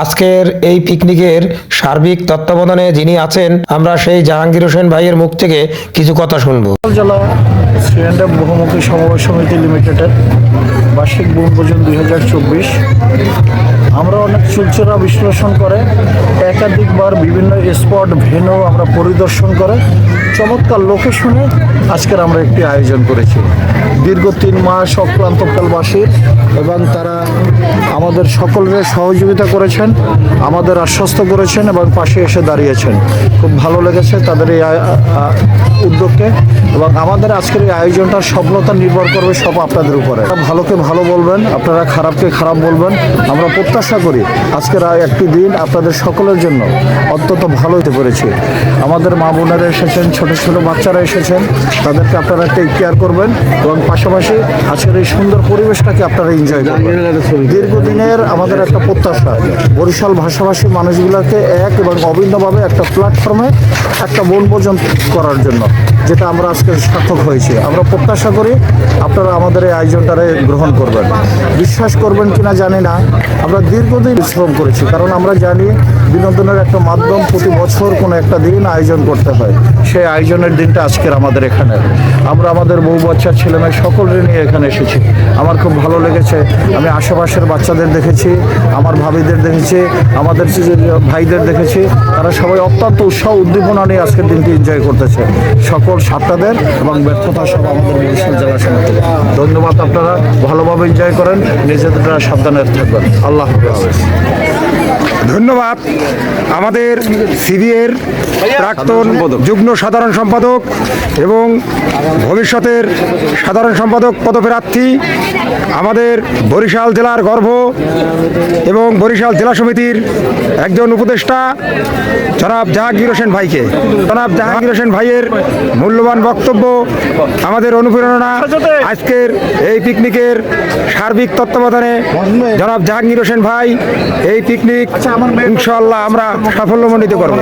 আজকের এই পিকনিকের সার্বিক তত্ত্বাবধানে যিনি আছেন, আমরা সেই জাহাঙ্গীর হোসেন ভাইয়ের মুখ থেকে কিছু কথা শুনব। জেলা বহুমুখী সমবায় সমিতি লিমিটেডের বার্ষিক বনভোজন দুই হাজার চব্বিশ। আমরা অনেক চুলচেরা বিশ্লেষণ করে, একাধিকবার বিভিন্ন স্পট, ভেন্যু আমরা পরিদর্শন করে চমৎকার লোকেশনে আজকের আমরা একটি আয়োজন করেছি। দীর্ঘ তিন মাস অক্লান্তকালবাসীর এবং তারা আমাদের সকলের সহযোগিতা করেছেন, আমাদের আশ্বস্ত করেছেন এবং পাশে এসে দাঁড়িয়েছেন। খুব ভালো লেগেছে তাদের এই উদ্যোগকে এবং আমাদের আজকের এই আয়োজনটার সফলতা নির্ভর করবে সব আপনাদের উপরে। ভালোকে ভালো বলবেন, আপনারা খারাপকে খারাপ বলবেন, আমরা প্রত্যাশা করি আজকের একটি দিন আপনাদের সকলের জন্য অত্যন্ত ভালো হতে পেরেছি। আমাদের মা বোনেরা এসেছেন ছোট ছোট বাচ্চারা এসেছেন, তাদেরকে আপনারা টেক কেয়ার করবেন এবং পাশাপাশি আজকের এই সুন্দর পরিবেশটাকে আপনারা এনজয় করবেন। দীর্ঘদিনের আমাদের একটা প্রত্যাশা, বরিশাল ভাষাভাষী মানুষগুলোকে এক এবং অভিন্নভাবে একটা প্ল্যাটফর্মে একটা বনভোজন করার জন্য, যেটা আমরা আজকে সার্থক হয়েছে। আমরা প্রত্যাশা করি আপনারা আমাদের এই আয়োজনটারে গ্রহণ করবেন। বিশ্বাস করবেন কিনা জানি না, আমরা দীর্ঘদিন শ্রম করেছি, কারণ আমরা জানি বিনোদনের একটা মাধ্যম প্রতি বছর কোনো একটা দিন আয়োজন করতে হয়। সেই আয়োজনের দিনটা আজকের আমাদের এখানে। আমরা আমাদের বউ বাচ্চার ছেলেমেয়ে সকলে নিয়ে এখানে এসেছি। আমার খুব ভালো লেগেছে। আমি আশেপাশের বাচ্চাদের দেখেছি, আমার ভাবিদের দেখেছি, আমাদের ভাইদের দেখেছি, তারা সবাই অত্যন্ত উৎসাহ, উদ্দীপনা নিয়ে আজকের দিনটি এনজয় করতেছে। সকল সাতটাদের এবং ব্যর্থতা সব আমাদের জেলা সমিতি ধন্যবাদ আপনারা। ভালোভাবে এনজয় করেন। নিজেদের সাবধানে থাকবেন। আল্লাহ হাফেজ। ধন্যবাদ। আমাদের সিবিএর প্রাক্তন যুগ্ম সাধারণ সম্পাদক এবং ভবিষ্যতের সাধারণ সম্পাদক পদপ্রার্থী আমাদের বরিশাল জেলার গর্ব এবং বরিশাল জেলা সমিতির একজন উপদেষ্টা জনাব জাহাঙ্গীর হোসেন ভাইকে। জনাব জাহাঙ্গীর হোসেন ভাইয়ের মূল্যবান বক্তব্য আমাদের অনুপ্রেরণা আজকের এই পিকনিকের সার্বিক তত্ত্বাবধানে জনাব জাহাঙ্গীর হোসেন ভাই এই পিকনিক ইনশাল্লাহ আমরা সাফল্যমণ্ডিত করব।